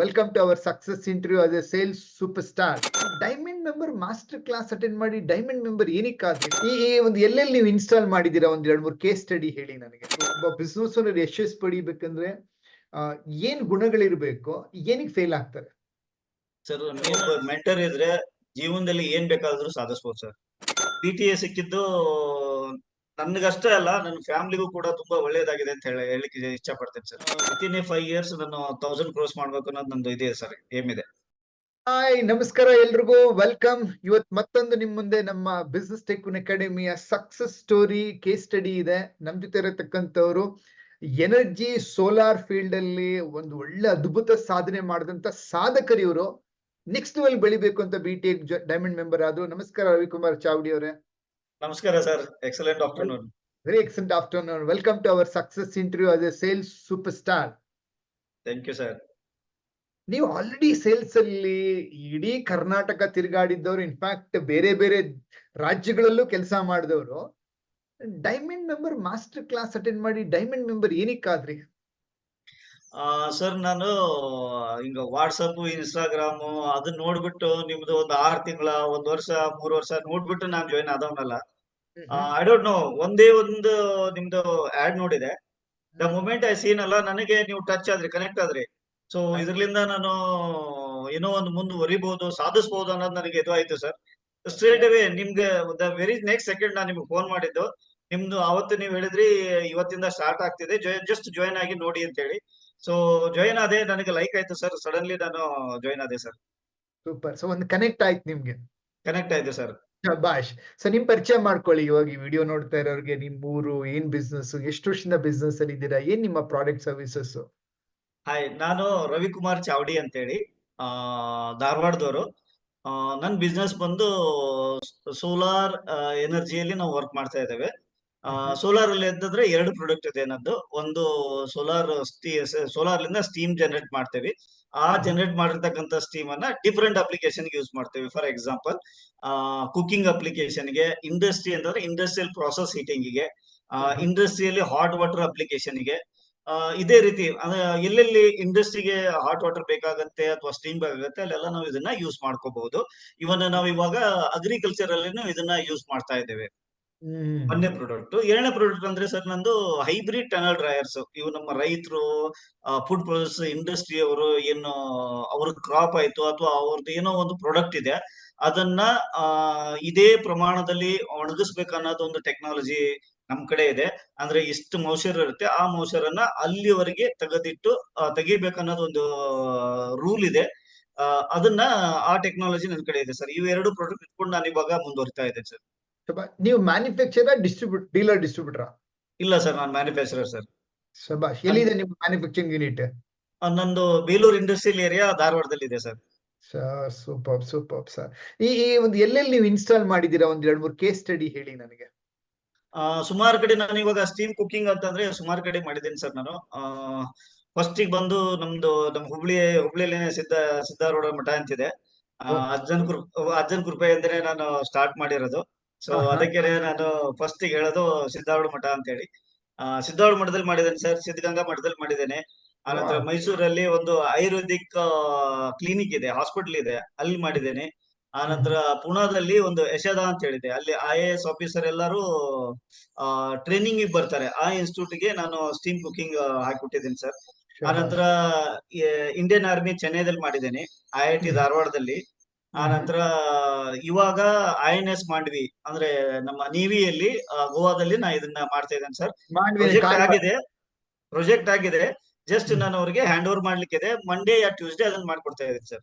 Welcome to our success interview as a sales super star diamond member master class attend ಮಾಡಿ diamond member ಏನಕ್ಕಾದ್ರೆ ಈ ಒಂದು ಎಲ್ಲೆಲ್ಲಿ ನೀವು ಇನ್ಸ್ಟಾಲ್ ಮಾಡಿದೀರಾ ಒಂದ್ ಎರಡು ಮೂರು ಕೇಸ್ ಸ್ಟಡಿ ಹೇಳಿ ನನಗೆ. ಒಬ್ಬ ಬಿಸ್ನೆಸ್ ಓನರ್ ಯಶಸ್ ಪಡಿಬೇಕಂದ್ರೆ ಏನ್ ಗುಣಗಳಿರ್ಬೇಕು, ಏನಕ್ಕೆ ಫೇಲ್ ಆಗ್ತಾರೆ? ಸರ್ ಮೆಂಟರ್ ಇದ್ರೆ ಜೀವನದಲ್ಲಿ ಏನ್ ಬೇಕಾದ್ರೂ ಸಾಧಿಸ್ಬೋದು ಸರ್ ಪಿ ಟಿ ಎ ಸಿಕ್ಕಿದ್ದು ನನ್ಗಷ್ಟೇ ಅಲ್ಲ ನನ್ನ ಫ್ಯಾಮಿಲಿಗೂ ಕೂಡ ತುಂಬಾ ಒಳ್ಳೇದಾಗಿದೆ ಅಂತ ಹೇಳಿ ಹೇಳಿಕ್ಕೆ ಇಷ್ಟ ಪಡ್ತೇನೆ sir. Within a five years ನಾನು ತೌಸಂಡ್ ಕ್ರೋಸ್ ಮಾಡ್ಬೇಕು ಅನ್ನೋದು ನಂದು ಇದೆ ಸರ್ ಏಮ್ ಇದೆ ಹಾಯ್ ನಮಸ್ಕಾರ ಎಲ್ರಿಗೂ. ವೆಲ್ಕಮ್ ಇವತ್ ಮತ್ತೊಂದು ನಿಮ್ ಮುಂದೆ ನಮ್ಮ ಬಿಸ್ನೆಸ್ ಟೆಕ್ ಅಕಾಡೆಮಿಯ ಸಕ್ಸಸ್ ಸ್ಟೋರಿ ಕೇಸ್ ಸ್ಟಡಿ ಇದೆ. ನಮ್ ಜೊತೆ ಇರತಕ್ಕಂಥವ್ರು ಎನರ್ಜಿ ಸೋಲಾರ್ ಫೀಲ್ಡ್ ಅಲ್ಲಿ ಒಂದು ಒಳ್ಳೆ ಅದ್ಭುತ ಸಾಧನೆ ಮಾಡಿದಂತ ಸಾಧಕರು ಇವರು ನೆಕ್ಸ್ಟ್ ಲೆವೆಲ್ ಬೆಳಿಬೇಕು ಅಂತ ಬಿ ಟಿ ಡೈಮಂಡ್ ಮೆಂಬರ್ ಆದ್ರು. ನಮಸ್ಕಾರ ರವಿಕುಮಾರ್ ಚಾವ್ಡಿ ಅವರೇ. ನಮಸ್ಕಾರ sir. Excellent afternoon very excellent afternoon welcome to our success interview as a sales super star thank you sir ನೀವು ಆಲ್ರೆಡಿ ಸೇಲ್ಸ್ ಅಲ್ಲಿ ಇಡೀ ಕರ್ನಾಟಕ ತಿರುಗಾಡಿದ್ದವರು ಇನ್ಫ್ಯಾಕ್ಟ್ ಬೇರೆ ಬೇರೆ ರಾಜ್ಯಗಳಲ್ಲೂ ಕೆಲಸ ಮಾಡಿದವರು. Diamond member master class attend ಮಾಡಿ ಡೈಮಂಡ್ ಮೆಂಬರ್ ಏನಕ್ಕಾದ್ರಿ? ಸರ್ ನಾನು ಹಿಂಗ ವಾಟ್ಸಪ್ ಇನ್ಸ್ಟಾಗ್ರಾಮ್ ಅದನ್ನ ನೋಡ್ಬಿಟ್ಟು ನಿಮ್ದು ಒಂದು ಆರ್ ತಿಂಗಳ ಒಂದ್ ವರ್ಷ ಮೂರ್ ವರ್ಷ ನೋಡ್ಬಿಟ್ಟು ನಾನ್ ಜಾಯಿನ್ ಆದವನಲ್ಲ. ಐ ಡೋಂಟ್ ನೋ ಒಂದೇ ಒಂದು ನಿಮ್ದು ಆಡ್ ನೋಡಿದೆ. ದ ಮೂಮೆಂಟ್ ಐ ಸೀನ್ ಅಲ್ಲ ನನಗೆ ನೀವು ಟಚ್ ಆದ್ರಿ ಕನೆಕ್ಟ್ ಆದ್ರಿ. ಸೊ ಇದ್ರಲಿಂದ ನಾನು ಏನೋ ಒಂದು ಮುಂದುವರಿಬಹುದು ಸಾಧಿಸಬಹುದು ಅನ್ನೋದು ನನಗೆ ಇದು ಆಯ್ತು ಸರ್. ಸ್ಟ್ರೇಟ್ ಅವೇ ನಿಮ್ಗೆ ದ ವೆರಿ ನೆಕ್ಸ್ಟ್ ಸೆಕೆಂಡ್ ನಾನು ನಿಮ್ಗೆ ಫೋನ್ ಮಾಡಿದ್ದು ನಿಮ್ದು ಅವತ್ತು ನೀವು ಹೇಳಿದ್ರಿ ಇವತ್ತಿಂದ ಸ್ಟಾರ್ಟ್ ಆಗ್ತಿದೆ. ಜಸ್ಟ್ ಜಾಯಿನ್ ಆಗಿ ನೋಡಿ ಅಂತ ಹೇಳಿ. ಸೊ ಜಾಯಿನ್ ಆದೆ ನನಗೆ ಲೈಕ್ ಆಯ್ತು ಸರ್ ಸಡನ್ಲಿ ನಾನು ಜಾಯಿನ್ ಆದೆ ಸರ್ ಸೂಪರ್ ಸೊ ಒಂದು ಕನೆಕ್ಟ್ ಆಯ್ತು ನಿಮ್ಗೆ. ಕನೆಕ್ಟ್ ಆಯ್ತು ಸರ್ ಬಾಷ್ ಸೊ ನಿಮ್ ಪರಿಚಯ ಮಾಡ್ಕೊಳ್ಳಿ. ಇವಾಗ ಈ ವಿಡಿಯೋ ನೋಡ್ತಾ ಇರೋರಿಗೆ ನಿಮ್ ಊರು ಏನ್ ಬಿಸ್ನೆಸ್ ಎಷ್ಟು ವರ್ಷದಿಂದ ಬಿಸ್ನೆಸ್ ಅಲ್ಲಿ ಇದ್ದೀರಾ? ಏನ್ ನಿಮ್ಮ ಪ್ರಾಡಕ್ಟ್ ಸರ್ವಿಸಸ್ ಹಾಯ್ ನಾನು ರವಿಕುಮಾರ್ ಚಾವಡಿ ಅಂತೇಳಿ ಆ ಧಾರವಾಡದವರು. ನನ್ನ ಬಿಸ್ನೆಸ್ ಬಂದು ಸೋಲಾರ್ ಎನರ್ಜಿಯಲ್ಲಿ ನಾವು ವರ್ಕ್ ಮಾಡ್ತಾ ಇದ್ದೇವೆ. ಸೋಲಾರ್ ಅಲ್ಲಿ ಅಂತಂದ್ರೆ ಎರಡು ಪ್ರಾಡಕ್ಟ್ ಇದೆ ಏನದು ಒಂದು ಸೋಲಾರ್ ಸೋಲಾರ್ ಲಿಂದ ಸ್ಟೀಮ್ ಜನರೇಟ್ ಮಾಡ್ತೇವೆ. ಆ ಜನರೇಟ್ ಮಾಡಿರ್ತಕ್ಕಂಥ ಸ್ಟೀಮ್ ಅನ್ನ ಡಿಫ್ರೆಂಟ್ ಅಪ್ಲಿಕೇಶನ್ ಯೂಸ್ ಮಾಡ್ತೇವೆ. ಫಾರ್ ಎಕ್ಸಾಂಪಲ್ ಕುಕಿಂಗ್ ಅಪ್ಲಿಕೇಶನ್ಗೆ ಇಂಡಸ್ಟ್ರಿ ಅಂತಂದ್ರೆ ಇಂಡಸ್ಟ್ರಿಯಲ್ ಪ್ರಾಸೆಸ್ ಹೀಟಿಂಗಿಗೆ ಇಂಡಸ್ಟ್ರಿಯಲ್ಲಿ ಹಾಟ್ ವಾಟರ್ ಅಪ್ಲಿಕೇಶನ್ಗೆ ಇದೇ ರೀತಿ. ಎಲ್ಲೆಲ್ಲಿ ಇಂಡಸ್ಟ್ರಿಗೆ ಹಾಟ್ ವಾಟರ್ ಬೇಕಾಗತ್ತೆ ಅಥವಾ ಸ್ಟೀಮ್ ಬೇಕಾಗತ್ತೆ ಅಲ್ಲೆಲ್ಲ ನಾವು ಇದನ್ನ ಯೂಸ್ ಮಾಡ್ಕೋಬಹುದು. ಇವನ್ ನಾವು ಇವಾಗ ಅಗ್ರಿಕಲ್ಚರ್ ಅಲ್ಲಿನೂ ಇದನ್ನ ಯೂಸ್ ಮಾಡ್ತಾ ಇದ್ದೇವೆ. ಒಂದನೇ ಪ್ರಾಡಕ್ಟ್ ಎರಡನೇ ಪ್ರಾಡಕ್ಟ್ ಅಂದ್ರೆ ಸರ್ ನಂದು ಹೈಬ್ರಿಡ್ ಟನಲ್ ಡ್ರೈಯರ್ಸ್ ಇವು ನಮ್ಮ ರೈತರು ಫುಡ್ ಪ್ರೊಸೆಸ್ ಇಂಡಸ್ಟ್ರಿ ಅವರು ಏನು ಅವ್ರ ಕ್ರಾಪ್ ಆಯ್ತು ಅಥವಾ ಅವ್ರದ್ದು ಏನೋ ಒಂದು ಪ್ರಾಡಕ್ಟ್ ಇದೆ, ಅದನ್ನ ಇದೇ ಪ್ರಮಾಣದಲ್ಲಿ ಒಣಗಿಸ್ಬೇಕನ್ನೋದು ಒಂದು ಟೆಕ್ನಾಲಜಿ ನಮ್ ಕಡೆ ಇದೆ. ಅಂದ್ರೆ ಇಷ್ಟು ಮೌಸರ್ ಇರುತ್ತೆ, ಆ ಮೌಸರನ್ನ ಅಲ್ಲಿವರೆಗೆ ತೆಗೆದಿಟ್ಟು ತೆಗಿಬೇಕನ್ನೋದು ಒಂದು ರೂಲ್ ಇದೆ. ಅದನ್ನ ಆ ಟೆಕ್ನಾಲಜಿ ನನ್ನ ಕಡೆ ಇದೆ ಸರ್. ಇವೆರಡು ಪ್ರಾಡಕ್ಟ್ ಇಟ್ಕೊಂಡು ನಾನು ಇವಾಗ ಮುಂದುವರಿತಾ ಇದ್ದೇನೆ ಸರ್. ನೀವು ಮ್ಯಾನುಫ್ಯಾಕ್ಚರ್ ಡಿಸ್ಟ್ರಿಬ್ಯೂಟ್ ಡೀಲರ್ ಡಿಸ್ಟ್ರಿಬ್ಯೂಟರ್ ಇಲ್ಲ ಸರ್ ನಾನು ಮ್ಯಾನುಫ್ಯಾಕ್ಚರರ್ ಸರ್. ಶಬಾಷ್ ಎಲ್ಲಿದೆ ನಿಮ್ಮ ಮ್ಯಾನುಫ್ಯಾಕ್ಚರಿಂಗ್ ಯೂನಿಟ್ ನಂದು ಬೇಲೂರು ಇಂಡಸ್ಟ್ರಿಯಲ್ ಏರಿಯಾ ಧಾರವಾಡದಲ್ಲಿ ಇದೆ ಸರ್. ಸೂಪರ್ ಸೂಪರ್ ಸರ್ ಈ ಈ ಒಂದು ಎಲ್ಲೆಲ್ಲಿ ನೀವು ಇನ್ಸ್ಟಾಲ್ ಮಾಡಿದೀರಾ ಒಂದ್ ಎರಡ್ ಮೂರು ಕೇಸ್ ಸ್ಟಡಿ ಹೇಳಿ ನನಗೆ. ಸುಮಾರು ಕಡೆ ನಾನು ಇವಾಗ ಸ್ಟೀಮ್ ಕುಕಿಂಗ್ ಅಂತಂದ್ರೆ ಸುಮಾರು ಕಡೆ ಮಾಡಿದ್ದೀನಿ ಸರ್ ನಾನು. ಫಸ್ಟ್ ಬಂದು ನಮ್ದು ನಮ್ ಹುಬ್ಳಿ ಹುಬ್ಳಿಯಲ್ಲಿ ಸಿದ್ಧ ಸಿದ್ಧಾರೂಢ ಮಠ ಅಂತಿದೆ. ಅಜ್ಜನ್ ಕೃಪ ಅಜ್ಜನ್ ಕೃಪೆ ಅಂದ್ರೆ ನಾನು ಸ್ಟಾರ್ಟ್ ಮಾಡಿರೋದು. ಸೊ ಅದಕ್ಕೆ ನಾನು ಫಸ್ಟ್ ಹೇಳೋದು ಸಿದ್ಧಾರೂಢ ಮಠ ಅಂತ ಹೇಳಿ ಸಿದ್ಧಾರೂಢ ಮಠದಲ್ಲಿ ಮಾಡಿದ್ದೇನೆ ಸರ್ ಸಿದ್ಧಗಂಗಾ ಮಠದಲ್ಲಿ ಮಾಡಿದ್ದೇನೆ. ಆನಂತರ ಮೈಸೂರಲ್ಲಿ ಒಂದು ಆಯುರ್ವೇದಿಕ್ ಕ್ಲಿನಿಕ್ ಇದೆ ಹಾಸ್ಪಿಟಲ್ ಇದೆ ಅಲ್ಲಿ ಮಾಡಿದ್ದೇನೆ. ಆನಂತರ ಪುಣಾದಲ್ಲಿ ಒಂದು ಯಶದ ಅಂತ ಹೇಳಿದೆ. ಅಲ್ಲಿ ಐ ಎ ಎಸ್ ಆಫೀಸರ್ ಎಲ್ಲರೂ ಟ್ರೈನಿಂಗ್ ಬರ್ತಾರೆ. ಆ ಇನ್ಸ್ಟಿಟ್ಯೂಟ್ಗೆ ನಾನು ಸ್ಟೀಮ್ ಕುಕಿಂಗ್ ಹಾಕಿಬಿಟ್ಟಿದ್ದೀನಿ ಸರ್ ಆನಂತರ ಇಂಡಿಯನ್ ಆರ್ಮಿ ಚೆನ್ನೈದಲ್ಲಿ ಮಾಡಿದ್ದೇನೆ ಐ ಐ ಟಿ ಧಾರವಾಡದಲ್ಲಿ. ಆನಂತರ ಇವಾಗ ಐ ಎನ್ ಎಸ್ ಮಾಡ್ವಿ ಅಂದ್ರೆ ನಮ್ಮ ನೀವಿಯಲ್ಲಿ ಗೋವಾದಲ್ಲಿ ನಾ ಇದನ್ನ ಮಾಡ್ತಾ ಇದ್ದೇನೆ ಸರ್. ಪ್ರೊಜೆಕ್ಟ್ ಆಗಿದೆ. ಪ್ರೊಜೆಕ್ಟ್ ಆಗಿದೆ. ಜಸ್ಟ್ ನಾನು ಅವರಿಗೆ ಹ್ಯಾಂಡ್ ಓವರ್ ಮಾಡ್ಲಿಕ್ಕೆ ಇದೆ ಮಂಡೇ ಯಾ ಟ್ಯೂಸ್ಡೇ ಅದನ್ನ ಮಾಡ್ಕೊಡ್ತಾ ಇದ್ದೀನಿ ಸರ್.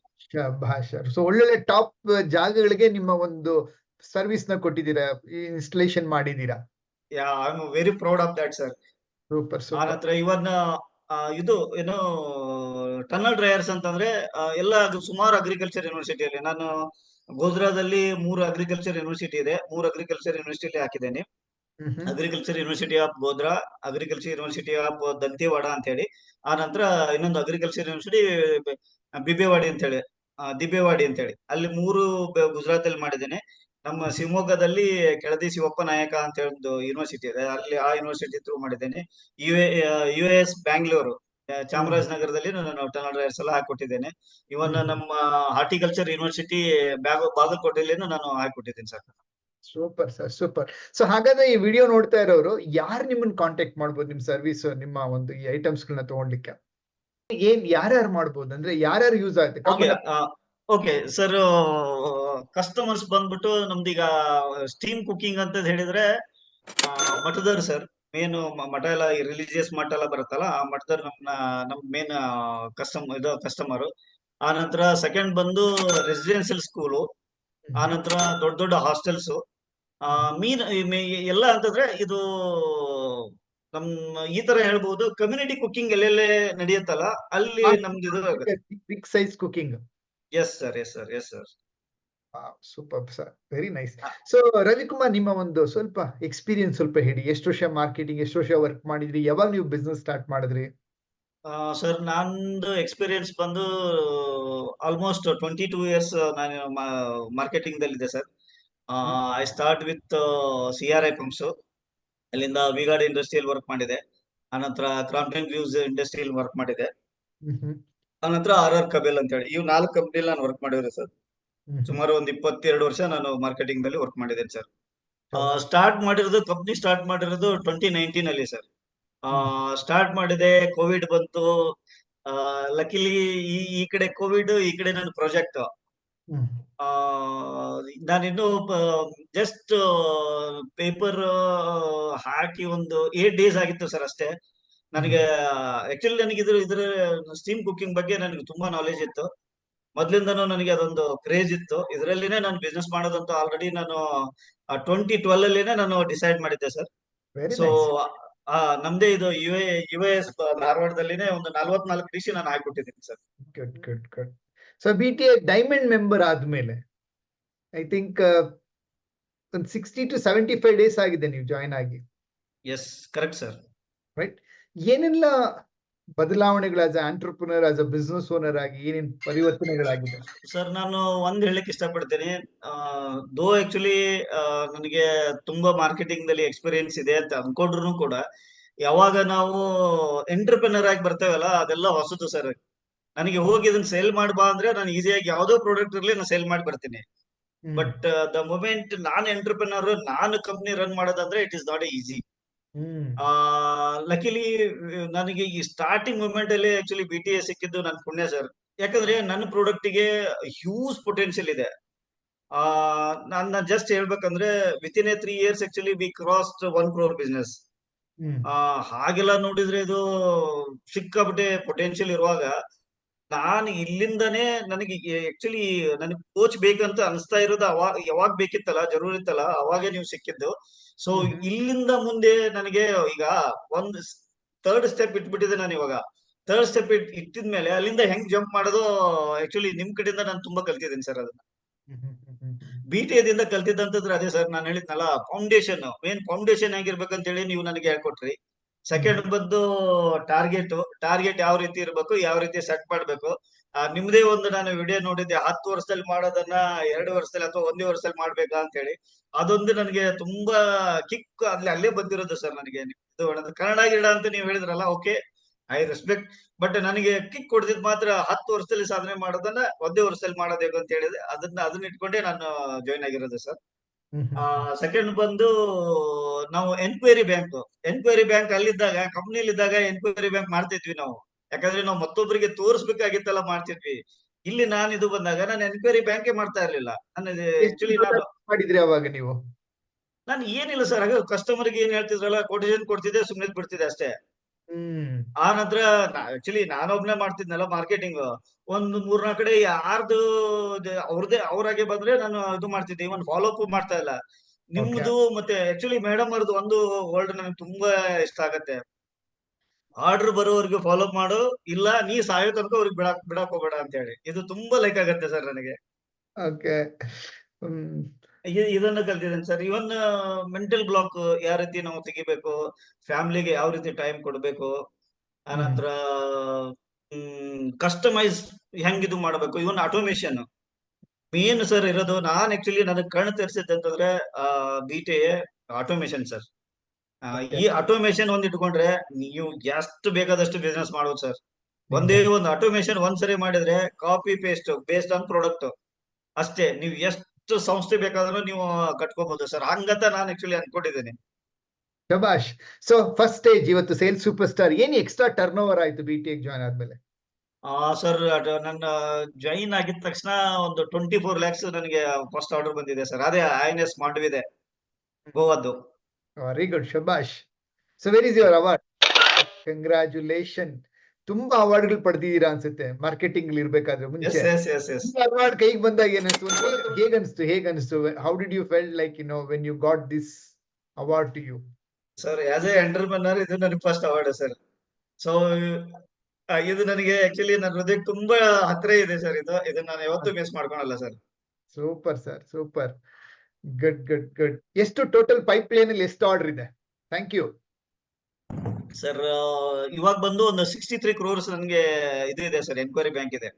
ಸರ್. ಸೊ ಒಳ್ಳೊಳ್ಳೆ ಟಾಪ್ ಜಾಗಗಳಿಗೆ ನಿಮ್ಮ ಒಂದು ಸರ್ವಿಸ್ನ ಕೊಟ್ಟಿದ್ದೀರಾ? ಇನ್ಸ್ಟಾಲೇಷನ್ ಮಾಡಿದೀರಾ yeah I very proud of that sir super ಆನಂತರ ಇವನ್ ಇದು ಏನು ಟನಲ್ ಡ್ರೈಯರ್ಸ್ ಅಂತಂದ್ರೆ ಎಲ್ಲ ಸುಮಾರು ಅಗ್ರಿಕಲ್ಚರ್ ಯೂನಿವರ್ಸಿಟಿಯಲ್ಲಿ ನಾನು ಗೋಧ್ರಾದಲ್ಲಿ ಮೂರು ಅಗ್ರಿಕಲ್ಚರ್ ಯೂನಿವರ್ಸಿಟಿ ಇದೆ. ಮೂರು ಅಗ್ರಿಕಲ್ಚರ್ ಯೂನಿವರ್ಸಿಟಿ ಹಾಕಿದ್ದೇನೆ. Agriculture university of Godhra agriculture university of Dantewada ಅಂತ ಹೇಳಿ ಆ ನಂತರ ಇನ್ನೊಂದು ಅಗ್ರಿಕಲ್ಚರ್ ಯೂನಿವರ್ಸಿಟಿ ಬಿಬೇವಾಡಿ ಅಂತ ಹೇಳಿ ದಿಬೇವಾಡಿ ಅಂತ ಹೇಳಿ ಅಲ್ಲಿ ಮೂರು ಗುಜರಾತ್ ಅಲ್ಲಿ ಮಾಡಿದ್ದೇನೆ. ನಮ್ಮ ಶಿವಮೊಗ್ಗದಲ್ಲಿ ಕೆಳದಿ ಶಿವಪ್ಪ ನಾಯಕ ಅಂತ ಹೇಳಿ ಒಂದು ಯೂನಿವರ್ಸಿಟಿ ಇದೆ. ಅಲ್ಲಿ ಆ ಯೂನಿವರ್ಸಿಟಿ ಥ್ರೂ ಮಾಡಿದ್ದೇನೆ. ಯು ಯು ಎಸ್ ಬ್ಯಾಂಗ್ಳೂರು ಚಾಮರಾಜನಗರದಲ್ಲಿ ನಾನು ಟನಲ್ ಡ್ರೈವರ್ಸ್ ಎಲ್ಲ ಹಾಕೊಟ್ಟಿದ್ದೇನೆ ಇವನ್. ನಮ್ಮ ಹಾರ್ಟಿಕಲ್ಚರ್ ಯೂನಿವರ್ಸಿಟಿ ಬ್ಯಾಗ ಬಾಗಲಕೋಟೆಯಲ್ಲಿನೂ ನಾನು ಹಾಕೊಟ್ಟಿದ್ದೀನಿ sir. Super sir super. So ಹಾಗಾದ್ರೆ ಈ ವಿಡಿಯೋ ನೋಡ್ತಾ ಇರೋರು ಯಾರು ನಿಮ್ಮನ್ನ ಕಾಂಟ್ಯಾಕ್ಟ್ ಮಾಡ್ಬೋದು ನಿಮ್ ಸರ್ವಿಸ್ ನಿಮ್ಮ ಒಂದು ಈ ಐಟಮ್ಸ್ ಗಳನ್ನ ತಗೊಂಡ್ಲಿಕ್ಕೆ? ಏನ್ ಯಾರ್ಯಾರು ಮಾಡ್ಬೋದು? ಅಂದ್ರೆ ಯಾರ್ಯಾರು ಯೂಸ್ ಆಗುತ್ತೆ? ಓಕೆ ಸರ್ ಕಸ್ಟಮರ್ಸ್ ಬಂದ್ಬಿಟ್ಟು ನಮ್ದೀಗ ಸ್ಟೀಮ್ ಕುಕಿಂಗ್ ಅಂತ ಹೇಳಿದ್ರೆ ಮಠದವ್ರು ಸರ್. ಮೇನ್ ಮಠ ಎಲ್ಲ ರಿಲಿಜಿಯಸ್ ಮಠ ಎಲ್ಲ ಬರುತ್ತಲ್ಲ ಆ ಮಠದಲ್ಲಿ ನಮ್ಮ ನಮ್ ಮೇನ್ ಕಸ್ಟಮ್ ಇದು ಕಸ್ಟಮರ್ ಆ ನಂತರ ಸೆಕೆಂಡ್ ಬಂದು ರೆಸಿಡೆನ್ಸಿಯಲ್ ಸ್ಕೂಲು ಆ ನಂತರ ದೊಡ್ಡ ದೊಡ್ಡ ಹಾಸ್ಟೆಲ್ಸ್ ಮೀನ್ ಎಲ್ಲ ಅಂತಂದ್ರೆ ಇದು ನಮ್ ಈ ತರ ಹೇಳ್ಬಹುದು ಕಮ್ಯುನಿಟಿ ಕುಕಿಂಗ್ ಎಲ್ಲೆಲ್ಲೇ ನಡೆಯುತ್ತಲ್ಲ ಅಲ್ಲಿ. ನಮ್ದು ಇದು big size cooking yes sir yes sir yes sir super sir very nice. So Ravikumar ನಿಮ್ಮ ಒಂದು ಸ್ವಲ್ಪ ಎಕ್ಸ್ಪೀರಿಯನ್ಸ್ ಸ್ವಲ್ಪ ಹೇಳಿ. ಎಷ್ಟು ವರ್ಷ ಮಾರ್ಕೆಟಿಂಗ್ ಎಷ್ಟು ವರ್ಷ ವರ್ಕ್ ಮಾಡಿದ್ರಿ? ಯಾವಾಗ ನೀವು ಬಿಸ್ನೆಸ್ ಸ್ಟಾರ್ಟ್ ಮಾಡಿದ್ರಿ? ಸರ್ ನಂದು ಎಕ್ಸ್ಪೀರಿಯನ್ಸ್ ಬಂದು ಆಲ್ಮೋಸ್ಟ್ ಟ್ವೆಂಟಿ ಟೂ ಇಯರ್ಸ್ ನಾನು marketing ದಲ್ಲಿದೆ sir I start with C R I pumps ಅಲ್ಲಿಂದ ವಿಗಾಡ್ ಇಂಡಸ್ಟ್ರಿಯಲ್ಲಿ ವರ್ಕ್ ಮಾಡಿದೆ. ಆನಂತರ ಕ್ರಾಂಪ್ಟನ್ ಗ್ರೀವ್ಸ್ ಇಂಡಸ್ಟ್ರಿಯಲ್ಲಿ ವರ್ಕ್ ಮಾಡಿದೆ. ಆನಂತರ ಆರ್ ಆರ್ ಕಬೆಲ್ ಅಂತ ಹೇಳಿ ಇವು ನಾಲ್ಕು ಕಂಪ್ನಿಲಿ ನಾನು ವರ್ಕ್ ಮಾಡಿದ್ರೆ ಸರ್ ಸುಮಾರು ಒಂದು ಇಪ್ಪತ್ತೆರಡು ವರ್ಷ ನಾನು ಮಾರ್ಕೆಟಿಂಗ್ನಲ್ಲಿ ವರ್ಕ್ ಮಾಡಿದ್ದೇನೆ ಸರ್ ಸ್ಟಾರ್ಟ್ ಮಾಡಿರೋದು ಕಂಪ್ನಿ ಸ್ಟಾರ್ಟ್ ಮಾಡಿರೋದು ಟ್ವೆಂಟಿ ನೈನ್ಟೀನ್ ಅಲ್ಲಿ ಸರ್ ಸ್ಟಾರ್ಟ್ ಮಾಡಿದೆ ಕೋವಿಡ್ ಬಂತು. ಲಕ್ಕಿಲಿ ಈ ಈ ಕಡೆ ಕೋವಿಡ್ ಈ ಕಡೆ ನನ್ನ ಪ್ರಾಜೆಕ್ಟ್ ನಾನಿನ್ನು ಜಸ್ಟ್ ಪೇಪರ್ ಹಾಕಿ ಒಂದು ಏಟ್ ಡೇಸ್ ಆಗಿತ್ತು ಸರ್ ಅಷ್ಟೇ. ನನಗೆ ಆಕ್ಚುಲಿ ನನಗೆ ಇದ್ರ ಇದ್ರ ಸ್ಟೀಮ್ ಕುಕ್ಕಿಂಗ್ ಬಗ್ಗೆ ನನಗೆ ತುಂಬಾ ನಾಲೆಜ್ ಇತ್ತು. ಮೊದ್ಲಿಂದನೂ ನನಗೆ ಅದೊಂದು ಕ್ರೇಜ್ ಇತ್ತು. ಇದರಲ್ಲಿನೇ ನಾನು ಬಿಸ್ನೆಸ್ ಮಾಡೋದಂತ ಆಲ್ರೆಡಿ ನಾನು ಟ್ವೆಂಟಿ ಟ್ವೆಲ್ ಅಲ್ಲಿನೇ ನಾನು ಡಿಸೈಡ್ ಮಾಡಿದ್ದೆ ಸರ್ ಸೊ ನಮ್ದೇ ಇದು ಯು ಎ ಯು ಎಸ್ ಧಾರವಾಡದಲ್ಲಿನೇ ಒಂದು ನಲ್ವತ್ನಾಲ್ಕು ಡಿಸಿ ನಾನು ಹಾಕ್ಬಿಟ್ಟಿದ್ದೀನಿ sir good good good so B T I diamond member ಆದ್ಮೇಲೆ ಐ ಥಿಂಕ್ ಒಂದು sixty to seventy five days ಆಗಿದೆ ನೀವು ಜಾಯಿನ್ ಆಗಿ. ಎಸ್ ಕರೆಕ್ಟ್ ಸರ್ ರೈಟ್ ಏನೆಲ್ಲ ಬದಲಾವಣೆಗಳು as entrepreneur as a business owner ಆಗಿ ಏನೇನ್ ಪರಿವರ್ತನೆಗಳಾಗಿದೆ? ಸರ್ ನಾನು ಒಂದ್ ಹೇಳಕ್ ಇಷ್ಟಪಡ್ತೇನೆ. ದೋ ಆಕ್ಚುಲಿ ನನಗೆ ತುಂಬಾ ಮಾರ್ಕೆಟಿಂಗ್ ದಲ್ಲಿ ಎಕ್ಸ್ಪೀರಿಯನ್ಸ್ ಇದೆ ಅಂತ ಅನ್ಕೊಂಡ್ರು ಕೂಡ ಯಾವಾಗ ನಾವು ಎಂಟರ್ಪ್ರಿನರ್ ಆಗಿ ಬರ್ತೇವಲ್ಲ ಅದೆಲ್ಲ ಹೊಸದು ಸರ್ ನನಗೆ ಹೋಗಿ ಇದನ್ನ ಸೇಲ್ ಮಾಡ್ಬಾ ಅಂದ್ರೆ ನಾನು ಈಸಿಯಾಗಿ ಯಾವ್ದೋ ಪ್ರಾಡಕ್ಟ್ ಇರ್ಲಿ ನಾನು ಸೇಲ್ ಮಾಡಿ ಬರ್ತೀನಿ. ಬಟ್ ದ ಮೂಮೆಂಟ್ ನಾನು ಎಂಟರ್ಪ್ರಿನರ್ ನಾನು ಕಂಪ್ನಿ ರನ್ ಮಾಡೋದಂದ್ರೆ it is not easy hmm. Luckily ನನಗೆ ಈ ಸ್ಟಾರ್ಟಿಂಗ್ ಮೂಮೆಂಟ್ ಅಲ್ಲಿ ಆಕ್ಚುಲಿ ಬಿ ಟಿ ಎಸ್ ಸಿಕ್ಕಿದ್ದು ನನ್ ಪುಣ್ಯ ಸರ್ ಯಾಕಂದ್ರೆ ನನ್ನ ಪ್ರಾಡಕ್ಟ್ಗೆ ಹ್ಯೂಜ್ ಪೊಟೆನ್ಶಿಯಲ್ ಇದೆ. ಆ ನಾನು ಜಸ್ಟ್ ಹೇಳ್ಬೇಕಂದ್ರೆ within a three years actually we crossed one crore business hmm. ಆ ಹಾಗೆಲ್ಲ ನೋಡಿದ್ರೆ ಇದು ಸಿಕ್ಕಾಪಟ್ಟೆ ಪೊಟೆನ್ಷಿಯಲ್ ಇರುವಾಗ ನಾನು ಇಲ್ಲಿಂದನೇ ನನಗೆ ಆಕ್ಚುಲಿ ನನಗೆ ಕೋಚ್ ಬೇಕಂತ ಅನಿಸ್ತಾ ಇರೋದು ಅವಾಗ ಯಾವಾಗ ಬೇಕಿತ್ತಲ್ಲ ಜರೂರ್ ಇತ್ತಲ್ಲ ಅವಾಗೆ ನೀವು ಸಿಕ್ಕಿದ್ದು. ಸೊ ಇಲ್ಲಿಂದ ಮುಂದೆ ನನಗೆ ಈಗ ಒಂದ್ ಥರ್ಡ್ ಸ್ಟೆಪ್ ಇಟ್ಬಿಟ್ಟಿದೆ ನಾನು ಇವಾಗ. ಥರ್ಡ್ ಸ್ಟೆಪ್ ಇಟ್ ಇಟ್ಟಿದ್ಮೇಲೆ ಅಲ್ಲಿಂದ ಹೆಂಗ್ ಜಂಪ್ ಮಾಡೋದು ಆಕ್ಚುಲಿ ನಿಮ್ ಕಡೆಯಿಂದ ನಾನು ತುಂಬಾ ಕಲ್ತಿದ್ದೀನಿ ಸರ್ ಅದನ್ನ. ಬಿ ಟಿ ಎದಿಂದ ಕಲ್ತಿದ್ದಂತಂದ್ರೆ ಅದೇ ಸರ್ ನಾನು ಹೇಳಿದ್ನಲ್ಲ ಫೌಂಡೇಶನ್ ಮೇನ್ ಫೌಂಡೇಶನ್ ಹೇಗಿರ್ಬೇಕಂತ ಹೇಳಿ ನೀವು ನನಗೆ ಹೇಳ್ಕೊಟ್ರಿ. ಸೆಕೆಂಡ್ ಬಂದು ಟಾರ್ಗೆಟ್ ಟಾರ್ಗೆಟ್ ಯಾವ ರೀತಿ ಇರಬೇಕು ಯಾವ ರೀತಿ ಸೆಟ್ ಮಾಡ್ಬೇಕು ನಿಮ್ದೇ ಒಂದು ನಾನು ವಿಡಿಯೋ ನೋಡಿದ್ದೆ ಹತ್ತು ವರ್ಷದಲ್ಲಿ ಮಾಡೋದನ್ನ ಎರಡು ವರ್ಷದಲ್ಲಿ ಅಥವಾ ಒಂದೇ ವರ್ಷದಲ್ಲಿ ಮಾಡ್ಬೇಕಾ ಅಂತ ಹೇಳಿ ಅದೊಂದು ನನಗೆ ತುಂಬಾ ಕಿಕ್ ಅಲ್ಲಿ ಅಲ್ಲೇ ಬಂದಿರೋದು ಸರ್ ನನಗೆ ಇದು. ಕನ್ನಡ ಗಿಡ ಅಂತ ನೀವು ಹೇಳಿದ್ರಲ್ಲ ಓಕೆ ಐ ರೆಸ್ಪೆಕ್ಟ್ ಬಟ್ ನನಗೆ ಕಿಕ್ ಕೊಡ್ತಿದ್ ಮಾತ್ರ ಹತ್ತು ವರ್ಷದಲ್ಲಿ ಸಾಧನೆ ಮಾಡೋದನ್ನ ಒಂದೇ ವರ್ಷದಲ್ಲಿ ಮಾಡೋದೇಕು ಅಂತ ಹೇಳಿದೆ ಅದನ್ನ ಅದನ್ನ ಇಟ್ಕೊಂಡೇ ನಾನು ಜಾಯ್ನ್ ಆಗಿರೋದು ಸರ್. ಸೆಕೆಂಡ್ ಬಂದು ನಾವು ಎನ್ಕ್ವೈರಿ ಬ್ಯಾಂಕ್ ಎನ್ಕ್ವೈರಿ ಬ್ಯಾಂಕ್ ಅಲ್ಲಿದ್ದಾಗ ಕಂಪ್ನಿಲಿ ಇದ್ದಾಗ ಎನ್ಕ್ವೈರಿ ಬ್ಯಾಂಕ್ ಮಾಡ್ತಿದ್ವಿ ನಾವು. ಯಾಕಂದ್ರೆ ನಾವು ಮತ್ತೊಬ್ಬರಿಗೆ ತೋರಿಸ್ಬೇಕಾಗಿತ್ತಲ್ಲ ಮಾಡ್ತಿದ್ವಿ. ಇಲ್ಲಿ ನಾನು ಇದು ಬಂದಾಗ ನಾನು ಎನ್ಕ್ವೈರಿ ಬ್ಯಾಂಕೇ ಮಾಡ್ತಾ ಇರ್ಲಿಲ್ಲ. ನನ್ನ ಆಕ್ಚುಲಿ ನಾನು ಮಾಡಿದ್ರಿ ಅವಾಗ ನೀವು? ನಾನು ಏನಿಲ್ಲ ಸರ್ ಹಾಗೆ ಕಸ್ಟಮರ್ಗೆ ಏನ್ ಹೇಳ್ತಿದ್ರಲ್ಲ ಕೊಟೇಶನ್ ಕೊಡ್ತಿದ್ದೆ ಸುಮ್ಮನೆ ಬಿಡ್ತಿದ್ದೆ ಅಷ್ಟೇ. ಹ್ಮ್. ಆ ನಂತರ ಆಕ್ಚುಲಿ ನಾನೊಬ್ನೇ ಮಾಡ್ತಿದ್ನಲ್ಲ ಮಾರ್ಕೆಟಿಂಗ್ ಒಂದು ಮೂರ್ನಾಲ್ಕು ಕಡೆ ಯಾರ್ದು ಅವ್ರದೇ ಅವ್ರಾಗೆ ಬಂದ್ರೆ ನಾನು ಇದು ಮಾಡ್ತಿದ್ದೆ. ಇವನ್ ಫಾಲೋ ಅಪ್ ಮಾಡ್ತಾ ಇಲ್ಲ. ನಿಮ್ದು ಮತ್ತೆ ಆಕ್ಚುಲಿ ಮೇಡಮ್ ಅವ್ರದ್ದು ಒಂದು ವರ್ಡ್ ನನಗೆ ತುಂಬಾ ಇಷ್ಟ ಆಗತ್ತೆ. ಆರ್ಡರ್ ಬರೋವರೆಗೂ ಫಾಲೋ ಅಪ್ ಮಾಡು. ಇಲ್ಲ ನೀ ಸಾಯೋ ತನಕ ಅವ್ರಿಗೆ ಬಿಡಾಕ್ ಬಿಡಾಕ್ ಹೋಗ್ಬೇಡ ಅಂತ ಹೇಳಿ. ಇದು ತುಂಬಾ ಲೈಕ್ ಆಗತ್ತೆ ಸರ್ ನನಗೆ. ಓಕೆ ಇದನ್ನ ಕಲ್ತಿದ್ದೇನೆ ಸರ್. ಇವನ್ ಮೆಂಟಲ್ ಬ್ಲಾಕ್ ಯಾವ ರೀತಿ ನಾವು ತೆಗಿಬೇಕು ಫ್ಯಾಮಿಲಿಗೆ ಯಾವ ರೀತಿ ಟೈಮ್ ಕೊಡ್ಬೇಕು ಆನಂತರ ಕಸ್ಟಮೈಸ್ ಹೆಂಗ್ ಇದು ಮಾಡಬೇಕು ಇವನ್ ಆಟೋಮೇಶನ್ ಮೇನ್ ಸರ್ ಇರೋದು ನಾನ್ ಆಕ್ಚುಲಿ ನನಗೆ ಕಣ್ಣು ತೆರೆಸಿದ್ದೆ ಅಂತಂದ್ರೆ ಬಿ ಟಿ ಆಟೋಮೇಶನ್ ಸರ್. ಈ ಆಟೋಮೇಶನ್ ಒಂದ್ ಇಟ್ಕೊಂಡ್ರೆ ನೀವು ಎಷ್ಟು ಬೇಕಾದಷ್ಟು ಬಿಸ್ನೆಸ್ ಮಾಡ್ಬೋದು ಸರ್. ಒಂದೇ ಒಂದು ಆಟೋಮೇಶನ್ ಒಂದ್ಸರಿ ಮಾಡಿದ್ರೆ copy paste based on product ಅಷ್ಟೇ ನೀವು ಎಷ್ಟು ಸಂಸ್ಥೆ ಬೇಕಾದ್ರೂ ನೀವು ಕಟ್ಕೋಬಹುದು ಸರ್. ಹಂಗಂತ ನಾನು ಆಕ್ಚುಲಿ ಅನ್ಕೊಂಡಿದ್ದೀನಿ. ಶಬಾಷ್ ಸೊ ಫಸ್ಟ್ ಸ್ಟೇಜ್ ಇವತ್ತು ಸೇಲ್ಸ್ ಸೂಪರ್ ಸ್ಟಾರ್ ಏನ್ ಎಕ್ಸ್ಟ್ರಾ ಟರ್ನ್ ಓವರ್ ಆಯ್ತು ಬಿ ಟಿ ಜಾಯ್ನ್ ಆದ್ಮೇಲೆ? ಆ ಸರ್ ನನ್ನ ಜಾಯಿನ್ ಆಗಿದ ತಕ್ಷಣ ಒಂದು ಟ್ವೆಂಟಿ ಫೋರ್ ಲ್ಯಾಕ್ಸ್ ನನಗೆ ಫಸ್ಟ್ ಆರ್ಡರ್ ಬಂದಿದೆ ಸರ್ ಅದೇ ಐ ಎನ್ ಎಸ್ ಮಾಂಡವಿದೆ ಗೋವಾದ್ದು. ವೆರಿ ಗುಡ್ ಶಬಾಷ್ so where is your award congratulation ತುಂಬಾ ಅವಾರ್ಡ್ಗಳು ಪಡೆದಿದ್ದೀರಾ ಅನ್ಸುತ್ತೆ ಮಾರ್ಕೆಟಿಂಗ್ ಇರ್ಬೇಕಾದ್ರೆ ಮುಂಚೆ. ಅವಾರ್ಡ್ ಕೈಗೆ ಬಂದಾಗ ಏನಿಸ್ತು ಹೇಗ್ ಅನಿಸ್ತು ಹೇಗ್ ಅನಿಸ್ತು how did you feel like you know when you got this award to you sir as a entrepreneur ಇದು ನನಗೆ ಫಸ್ಟ್ ಅವಾರ್ಡ್ ಸರ್ ಸೊ ಇದು ನನಗೆ ಆಕ್ಚುಲಿ ನನ್ನ ಹೃದಯ ತುಂಬಾ ಹತ್ರ ಇದೆ ಸರ್ ಇದು. ಇದನ್ನ ನಾನು ಯಾವತ್ತೂ miss ಮಾಡ್ಕೊಳಲ್ಲ sir super sir super good good good ಎಷ್ಟು ಟೋಟಲ್ ಪೈಪ್ ಲೈನ್ ಅಲ್ಲಿ ಎಷ್ಟು ಆರ್ಡರ್ ಇದೆ? ಥ್ಯಾಂಕ್ ಯು ಸರ್ ಇವಾಗ ಬಂದು ಒಂದು ಸಿಕ್ಸ್ಟಿ ತ್ರೀ ಕ್ರೋರ್ಸ್ ನನಗೆ ಇದು ಇದೆ ಸರ್ ಎನ್ಕ್ವೈರಿ ಬ್ಯಾಂಕ್ ಇದೆ.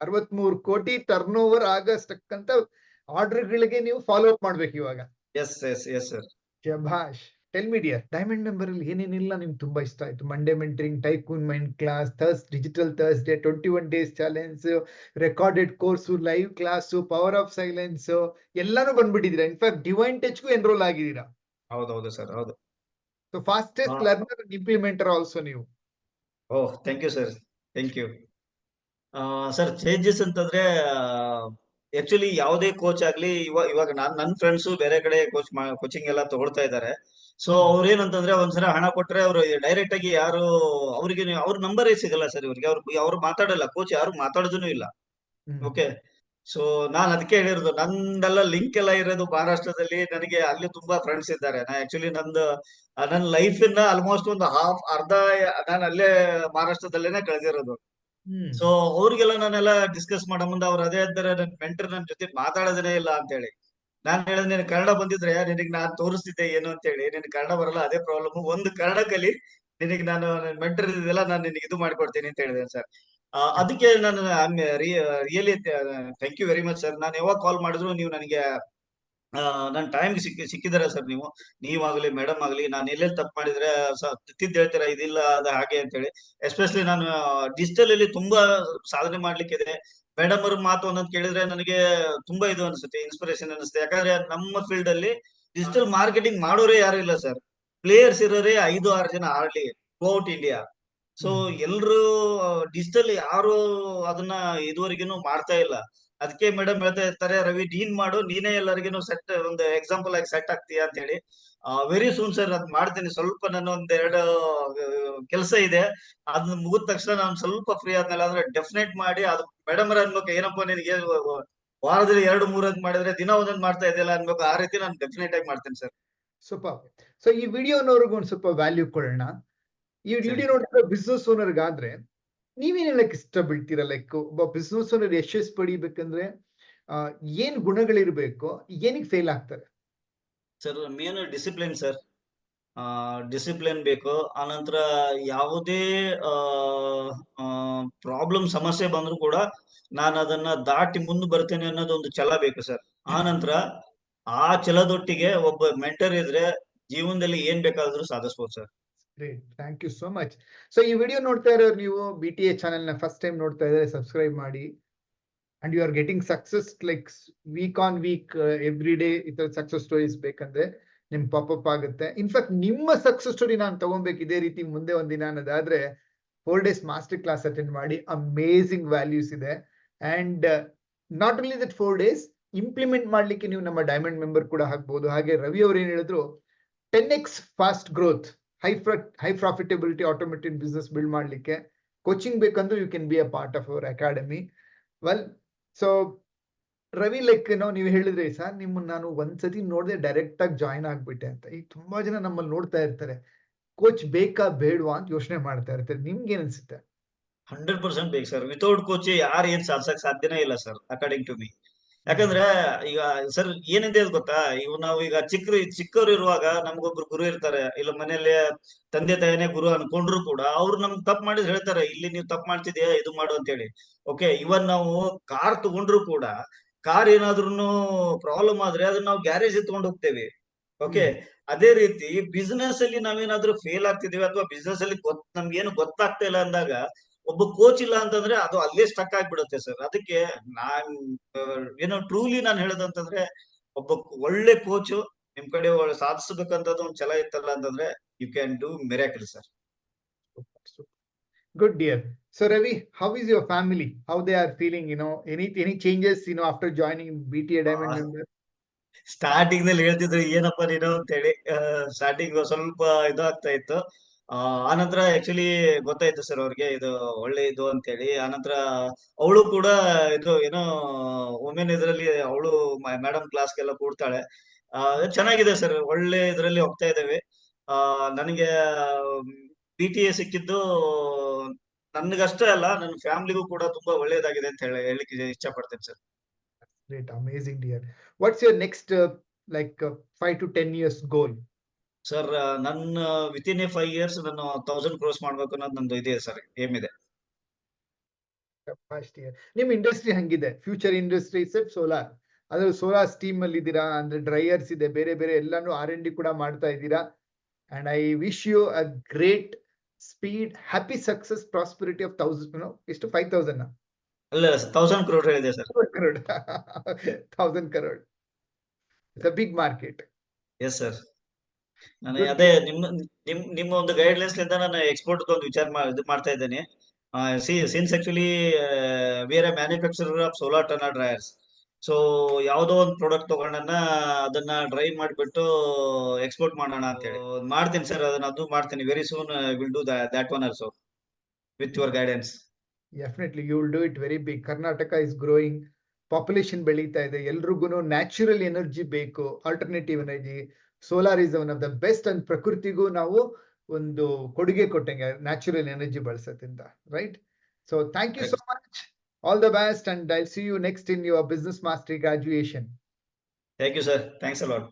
ಅರವತ್ಮೂರು ಕೋಟಿ ಟರ್ನ್ ಓವರ್ ಆಗಸ್ತಕ್ಕಂತ ಆರ್ಡರ್ ಗಳಿಗೆ ನೀವು ಫಾಲೋ ಅಪ್ ಮಾಡ್ಬೇಕು ಇವಾಗ. ಎಸ್ ಎಸ್ ಎಸ್ ಸರ್ ಶಭಾಷ್ ಟೆಲ್ ಮೀಡಿಯಾ ಡೈಮಂಡ್ ನಂಬರ್ ಅಲ್ಲಿ ಏನೇನಿಲ್ಲ ನಿಮ್ಗೆ ತುಂಬಾ ಇಷ್ಟ ಆಯ್ತು? Monday mentoring tycoon mind class Thurs digital Thursday twenty one days challenge recorded course live class power of silence ಎಲ್ಲಾನು ಬಂದ್ಬಿಟ್ಟಿದ್ದೀರಾ? ಇನ್ಫ್ಯಾಕ್ಟ್ ಡಿವೈನ್ ಟಚ್ಗೂ ಎನ್ರೋಲ್ ಆಗಿದ್ದೀರಾ? ಹೌದೌದು ಸರ್ ಹೌದು. ಫಾಸ್ಟೆಸ್ಟ್ ಹಾ. ಲರ್ನರ್ ಇಂಪ್ಲಿಮೆಂಟರ್ ಆಲ್ಸೋ ನೀವು ಓಹ್ thank you sir thank you sir changes ಅಂತಂದ್ರೆ actually ಯಾವುದೇ ಕೋಚ್ ಆಗ್ಲಿ ಇವಾಗ ಇವಾಗ ನಾನ್ ನನ್ನ ಫ್ರೆಂಡ್ಸ್ ಬೇರೆ ಕಡೆ ಕೋಚ್ ಕೋಚಿಂಗ್ ಎಲ್ಲ ತಗೊಳ್ತಾ ಇದ್ದಾರೆ. ಸೊ ಅವ್ರೇನಂತಂದ್ರೆ ಒಂದ್ಸಲ ಹಣ ಕೊಟ್ರೆ ಅವರು ಡೈರೆಕ್ಟ್ ಆಗಿ ಯಾರು ಅವ್ರಿಗೆ ಅವ್ರ ನಂಬರೇ ಸಿಗಲ್ಲ ಸರ್ ಇವ್ರಿಗೆ. ಅವ್ರು ಅವ್ರು ಮಾತಾಡಲ್ಲ ಕೋಚ್ ಯಾರು ಮಾತಾಡೋದೂ ಇಲ್ಲ. ಓಕೆ ಸೊ ನಾನ್ ಅದಕ್ಕೆ ಹೇಳಿರೋದು ನಂದೆಲ್ಲ ಲಿಂಕ್ ಎಲ್ಲ ಇರೋದು ಮಹಾರಾಷ್ಟ್ರದಲ್ಲಿ. ನನಗೆ ಅಲ್ಲಿ ತುಂಬಾ ಫ್ರೆಂಡ್ಸ್ ಇದ್ದಾರೆ. ನಾ ಆಕ್ಚುಲಿ ನಂದು ನನ್ನ ಲೈಫ್ ಇಂದ ಆಲ್ಮೋಸ್ಟ್ ಒಂದು ಹಾಫ್ ಅರ್ಧ ನಾನು ಅಲ್ಲೇ ಮಹಾರಾಷ್ಟ್ರದಲ್ಲೇನೆ ಕಳೆದಿರೋದು. ಸೊ ಅವ್ರಿಗೆಲ್ಲ ನಾನೆಲ್ಲ ಡಿಸ್ಕಸ್ ಮಾಡೋ ಮುಂದೆ ಅವ್ರು ಅದೇ ಅಂದ್ರೆ ನನ್ನ ಮೆಂಟರ್ ನನ್ನ ಜೊತೆ ಮಾತಾಡೋದೇ ಇಲ್ಲ ಅಂತ ಹೇಳಿ ನಾನ್ ಹೇಳಿದ್ ನೀನು ಕನ್ನಡ ಬಂದಿದ್ರೆ ನಿನಗೆ ನಾನು ತೋರಿಸ್ತಿದ್ದೆ ಏನು ಅಂತ ಹೇಳಿ ನಿನ್ ಕನ್ನಡ ಬರಲ್ಲ ಅದೇ ಪ್ರಾಬ್ಲಮ್ ಒಂದು ಕನ್ನಡ ಕಲಿ ನಿನಗೆ ನಾನು ಮೆಂಟರ್ ಇದೆಲ್ಲ ನಾನು ನಿನಗೆ ಇದು ಮಾಡ್ಕೊಡ್ತೀನಿ ಅಂತ ಹೇಳಿದೆ ಸರ್. ಅದಕ್ಕೆ ನಾನು really thank you very much sir. ನಾನು ಯಾವಾಗ ಕಾಲ್ ಮಾಡಿದ್ರು ನೀವು ನನಗೆ ನನ್ನ ಟೈಮ್ ಸಿಕ್ಕಿ ಸಿಕ್ಕಿದಾರೆ ಸರ್ ನೀವು? ನೀವಾಗ್ಲಿ ಮೇಡಮ್ ಆಗ್ಲಿ ನಾನು ಎಲ್ಲೆಲ್ಲಿ ತಪ್ಪು ಮಾಡಿದ್ರೆ ತಿದ್ದು ಹೇಳ್ತೀರಾ ಇದಿಲ್ಲ ಅದು ಹಾಗೆ ಅಂತ ಹೇಳಿ ಎಸ್ಪೆಷಲಿ ನಾನು ಡಿಜಿಟಲ್ ಅಲ್ಲಿ ತುಂಬಾ ಸಾಧನೆ ಮಾಡ್ಲಿಕ್ಕಿದೆ. ಮೇಡಮ್ ಅವ್ರ ಮಾತು ಒಂದೊಂದು ಕೇಳಿದ್ರೆ ನನಗೆ ತುಂಬಾ ಇದು ಅನ್ಸುತ್ತೆ ಇನ್ಸ್ಪಿರೇಷನ್ ಅನಿಸುತ್ತೆ. ಯಾಕಂದ್ರೆ ನಮ್ಮ ಫೀಲ್ಡ್ ಅಲ್ಲಿ ಡಿಜಿಟಲ್ ಮಾರ್ಕೆಟಿಂಗ್ ಮಾಡೋರೇ ಯಾರು ಇಲ್ಲ ಸರ್ ಪ್ಲೇಯರ್ಸ್ ಇರೋರೇ ಐದು ಆರು ಜನ ಆಡ್ಲಿ ಔಟ್ ಇಂಡಿಯಾ ಸೊ ಎಲ್ರು ಡಿಜಿಟಲ್ ಯಾರು ಅದನ್ನ ಇದುವರೆಗೂ ಮಾಡ್ತಾ ಇಲ್ಲ. ಅದಕ್ಕೆ ಮೇಡಮ್ ಹೇಳ್ತಾ ಇರ್ತಾರೆ ರವಿ ನೀನ್ ಮಾಡು ನೀನೇ ಎಲ್ಲರಿಗೂ ಸೆಟ್ ಒಂದು ಎಕ್ಸಾಂಪಲ್ ಆಗಿ ಸೆಟ್ ಆಗ್ತೀಯ? ಅಂತ ಹೇಳಿ. ವೆರಿ ಸೂನ್ ಸರ್ ಅದ್ ಮಾಡ್ತೀನಿ. ಸ್ವಲ್ಪ ನನ್ನ ಒಂದ್ ಎರಡು ಕೆಲಸ ಇದೆ. ಅದನ್ನ ಮುಗಿದ ತಕ್ಷಣ ನಾನು ಸ್ವಲ್ಪ ಫ್ರೀ ಆದ್ಮೇಲೆ ಅಂದ್ರೆ ಡೆಫಿನೆಟ್ ಮಾಡಿ ಅದು ಮೇಡಮ್ ಅನ್ಬೇಕು ಏನಪ್ಪ ನಿನಗೆ ವಾರದಲ್ಲಿ ಎರಡು ಮೂರದ್ ಮಾಡಿದ್ರೆ ದಿನ ಒಂದೊಂದ್ ಮಾಡ್ತಾ ಇದೆಯಲ್ಲ ಅನ್ಬೇಕು ಆ ರೀತಿ ನಾನು ಡೆಫಿನೆಟ್ ಆಗಿ ಮಾಡ್ತೀನಿ ಸರ್ ಸೂಪರ್ ಸೊ ಈ ವಿಡಿಯೋನವ್ರಿಗೂ ಒಂದ್ ಸ್ವಲ್ಪ ವ್ಯಾಲ್ಯೂ ಕೊಡೋಣ. ಈ ವಿಡಿಯೋ ನೋಡಿದ್ರೆ ಬಿಸ್ನೆಸ್ ಓನರ್ಗಾದ್ರೆ ನೀವೇನ್ ಇಷ್ಟ ಬಿಡ್ತೀರಾ ಲೈಕ್ ಒಬ್ಬ ಬಿಸ್ನೆಸ್ ಓನರ್ ಯಶಸ್ ಪಡಿಬೇಕಂದ್ರೆ ಏನ್ ಗುಣಗಳಿರ್ಬೇಕು ಏನಕ್ಕೆ ಫೇಲ್ ಆಗ್ತಾರೆ? Sir main discipline sir. Discipline ಬೇಕು. ಆನಂತರ ಯಾವುದೇ ಪ್ರಾಬ್ಲಮ್ ಸಮಸ್ಯೆ ಬಂದ್ರು ಕೂಡ ನಾನು ಅದನ್ನ ದಾಟಿ ಮುಂದೆ ಬರ್ತೇನೆ ಅನ್ನೋದು ಒಂದು ಛಲ ಬೇಕು ಸರ್. ಆನಂತರ ಆ ಛಲದೊಟ್ಟಿಗೆ ಒಬ್ಬ ಮೆಂಟರ್ ಇದ್ರೆ ಜೀವನದಲ್ಲಿ ಏನ್ ಬೇಕಾದ್ರೂ ಸಾಧಿಸ್ಬೋದು sir. Great thank you so much so ಈ ವಿಡಿಯೋ ನೋಡ್ತಾ ಇರೋರು ನೀವು ಬಿ ಟಿ ಎ ಚಾನೆಲ್ನ ಫಸ್ಟ್ ಟೈಮ್ ನೋಡ್ತಾ ಇದ್ರೆ ಸಬ್ಸ್ಕ್ರೈಬ್ ಮಾಡಿ. And you are getting success like week on week every day ಈ ತರ ಸಕ್ಸಸ್ ಸ್ಟೋರೀಸ್ ಬೇಕಂದ್ರೆ ನಿಮ್ ಪಾಪಪ್ ಆಗುತ್ತೆ. ಇನ್ಫ್ಯಾಕ್ಟ್ ನಿಮ್ಮ ಸಕ್ಸಸ್ ಸ್ಟೋರಿ ನಾನು ತಗೊಬೇಕು ಇದೇ ರೀತಿ ಮುಂದೆ ಒಂದಿನ ಅನ್ನೋದಾದ್ರೆ four days master class attend ಮಾಡಿ ಅಮೇಸಿಂಗ್ ವ್ಯಾಲ್ಯೂಸ್ ಇದೆ. And not only that four days implement ಮಾಡ್ಲಿಕ್ಕೆ ನೀವು ನಮ್ಮ ಡೈಮಂಡ್ ಮೆಂಬರ್ ಕೂಡ ಹಾಕ್ಬಹುದು ಹಾಗೆ ರವಿ ಅವ್ರು ಏನ್ ಹೇಳಿದ್ರು ten X fast growth high high profitability automated business build ಮಾಡ್ಲಿಕ್ಕೆ coaching ಬೇಕಂದ್ರೂ you can be a part of our academy well so Ravi like ನಾವು ನೀವು ಹೇಳಿದ್ರೆ ಸರ್, ನಿಮ್ಮನ್ನ ನಾನು ಒಂದ್ಸತಿ ನೋಡಿದೆ ಡೈರೆಕ್ಟ್ ಆಗಿ ಜಾಯ್ನ್ ಆಗ್ಬಿಟ್ಟೆ ಅಂತ. ಈಗ ತುಂಬಾ ಜನ ನಮ್ಮಲ್ಲಿ ನೋಡ್ತಾ ಇರ್ತಾರೆ ಕೋಚ್ ಬೇಕಾ ಬೇಡವಾ? ಅಂತ ಯೋಚನೆ ಮಾಡ್ತಾ ಇರ್ತಾರೆ. ನಿಮ್ಗೆ ಅನ್ಸುತ್ತೆ? ಹಂಡ್ರೆಡ್ ಪರ್ಸೆಂಟ್ ಬೇಕು ಸರ್. ವಿತೌಟ್ ಕೋಚ್ ಯಾರು ಏನ್ ಸಾಧಿಸಕ್ ಸಾಧ್ಯನೇ ಇಲ್ಲ ಸರ್ ಅಕಾರ್ಡಿಂಗ್ ಟು ಮಿ ಯಾಕಂದ್ರೆ ಈಗ ಸರ್ ಏನಿದೆ ಅದು ಗೊತ್ತಾ? ಇವ್ ನಾವು ಈಗ ಚಿಕ್ಕ ಚಿಕ್ಕವ್ರು ಇರುವಾಗ ನಮ್ಗೊಬ್ರು ಗುರು ಇರ್ತಾರೆ. ಇಲ್ಲ ಮನೇಲಿ ತಂದೆ ತಾಯಿನೇ ಗುರು ಅನ್ಕೊಂಡ್ರು ಕೂಡ ಅವ್ರು ನಮ್ಗೆ ತಪ್ಪು ಮಾಡಿದ್ರೆ ಹೇಳ್ತಾರೆ ಇಲ್ಲಿ ನೀವು ತಪ್ಪು ಮಾಡ್ತಿದ್ಯಾ ಇದು ಮಾಡು ಅಂತ ಹೇಳಿ ಓಕೆ ಇವನ್ ನಾವು ಕಾರ್ ತಗೊಂಡ್ರು ಕೂಡ ಕಾರ್ ಏನಾದ್ರೂ ಪ್ರಾಬ್ಲಮ್ ಆದ್ರೆ ಅದನ್ನ ನಾವು ಗ್ಯಾರೇಜ್ ತಗೊಂಡ್ ಹೋಗ್ತೇವೆ. ಓಕೆ ಅದೇ ರೀತಿ ಬಿಸ್ನೆಸ್ ಅಲ್ಲಿ ನಾವೇನಾದ್ರೂ ಫೇಲ್ ಆಗ್ತಿದೀವಿ ಅಥವಾ ಬಿಸ್ನೆಸ್ ಅಲ್ಲಿ ಗೊತ್ ನಮ್ಗೆ ಏನು ಗೊತ್ತಾಗ್ತಾ ಇಲ್ಲ ಅಂದಾಗ ಒಬ್ಬ ಕೋಚ್ ಇಲ್ಲ ಅಂತಂದ್ರೆ ಅದು ಅಲ್ಲೇ ಸ್ಟಕ್ ಆಗ್ಬಿಡುತ್ತೆ ಸರ್ ಅದಕ್ಕೆ ನಾನ್ ಏನೋ ಟ್ರೂಲಿ ನಾನು ಹೇಳೋದಂತಂದ್ರೆ ಒಬ್ಬ ಒಳ್ಳೆ ಕೋಚ್ ನಿಮ್ ಕಡೆ ಸಾಧಿಸ್ಬೇಕಂತದ್ದು ಒಂದ್ ಛಲ ಇತ್ತಲ್ಲ ಅಂತಂದ್ರೆ you can do miracle sir good dear So Ravi how is your family how they are feeling You know any any changes? You know after joining BTA Diamond Ah, member. ಸ್ಟಾರ್ಟಿಂಗ್ನಲ್ಲಿ ಹೇಳ್ತಿದ್ರು ಏನಪ್ಪ ನೀನು? ಅಂತ ಹೇಳಿ ಸ್ಟಾರ್ಟಿಂಗ್ ಸ್ವಲ್ಪ ಇದಾಗ್ತಾ ಇತ್ತು. ಆನಂತರ ಆಕ್ಚುಲಿ ಗೊತ್ತಾಯ್ತು ಸರ್ ಅವ್ರಿಗೆ ಇದು ಒಳ್ಳೆ ಇದು ಅಂತ ಹೇಳಿ ಆನಂತರ ಅವಳು ಕೂಡ ಇದು ಏನೋ ವುಮೆನ್ ಇದರಲ್ಲಿ ಅವಳು ಮೇಡಮ್ ಕ್ಲಾಸ್ಗೆಲ್ಲ ಕೂಡ್ತಾಳೆ. ಚೆನ್ನಾಗಿದೆ ಸರ್ ಒಳ್ಳೆ ಇದರಲ್ಲಿ ಹೋಗ್ತಾ ಇದ್ದೇವೆ ನನಗೆ ಬಿ ಟಿ ಎ ಸಿಕ್ಕಿದ್ದು ನನ್ಗಷ್ಟೇ ಅಲ್ಲ, ನನ್ನ ಫ್ಯಾಮಿಲಿಗೂ ಕೂಡ ತುಂಬಾ ಒಳ್ಳೇದಾಗಿದೆ ಅಂತ ಹೇಳಿ ಹೇಳಿಕ್ಕೆ ಇಷ್ಟಪಡ್ತೇನೆ sir great amazing dear what's your next like five to ten years ten years goal? Sir ನನ್ನ ವಿತಿನ್ ಎ ಫೈವ್ ಇಯರ್ಸ್ ನಾನು ತೌಸಂಡ್ ಕ್ರೋಸ್ ಮಾಡ್ಬೇಕು ಅನ್ನೋದು ನಂದು ಇದೆ ಸರ್ ಏಮ್ ಇದೆ. ನಿಮ್ ಇಂಡಸ್ಟ್ರಿ ಹಂಗಿದೆ. ಫ್ಯೂಚರ್ ಇಂಡಸ್ಟ್ರಿ ಸೆಪ್ ಸೋಲಾರ್ ಅದ್ರ ಸೋಲಾರ್ ಸ್ಟೀಮ್ ಅಲ್ಲಿ ಇದ್ದೀರಾ? ಅಂದ್ರೆ ಡ್ರೈಯರ್ಸ್ ಇದೆ ಬೇರೆ ಬೇರೆ ಎಲ್ಲಾನು ಆರ್ ಎನ್ ಡಿ ಕೂಡ ಮಾಡ್ತಾ ಇದ್ದೀರಾ? And I wish you a great speed happy success prosperity of thousand ಎಷ್ಟು ಫೈವ್ ತೌಸಂಡ್ ಅಲ್ಲ ತೌಸಂಡ್ ಕ್ರೋರ್ ಹೇಳಿದೆ sir crore thousand crore it's a big market yes sir ನಾನು ಅದೇ ನಿಮ್ಮ ನಿಮ್ ನಿಮ್ಮ ಒಂದು ಗೈಡ್ಲೈನ್ಸ್ ಲಿಂದ ನಾನು ಎಕ್ಸ್ಪೋರ್ಟ್ ಒಂದು ವಿಚಾರ ಇದು ಮಾಡ್ತಾ ಇದ್ದೇನೆ. C since actually we're manufacturer of solar turner dryers so ಯಾವುದೋ ಒಂದು ಪ್ರಾಡಕ್ಟ್ ತಗೊಂಡನ್ನ ಅದನ್ನ ಡ್ರೈ ಮಾಡಿಬಿಟ್ಟು ಎಕ್ಸ್ಪೋರ್ಟ್ ಮಾಡೋಣ ಅಂತ ಹೇಳಿ ಮಾಡ್ತೀನಿ ಸರ್ ಅದನ್ನ ಅದು ಮಾಡ್ತೀನಿ. Very soon will do that one also with your guidance definitely you will do it very big Karnataka is growing population ಬೆಳೀತಾ ಇದೆ. ಎಲ್ರಿಗೂ ನ್ಯಾಚುರಲ್ ಎನರ್ಜಿ ಬೇಕು. Alternative energy solar is one of the best and ಪ್ರಕೃತಿಗೂ ನಾವು ಒಂದು ಕೊಡುಗೆ ಕೊಟ್ಟಂಗೆ natural energy ಬಳಸೋದ್ರಿಂದ right so thank you so much all the best and I see you next in your business master graduation thank you sir thanks a lot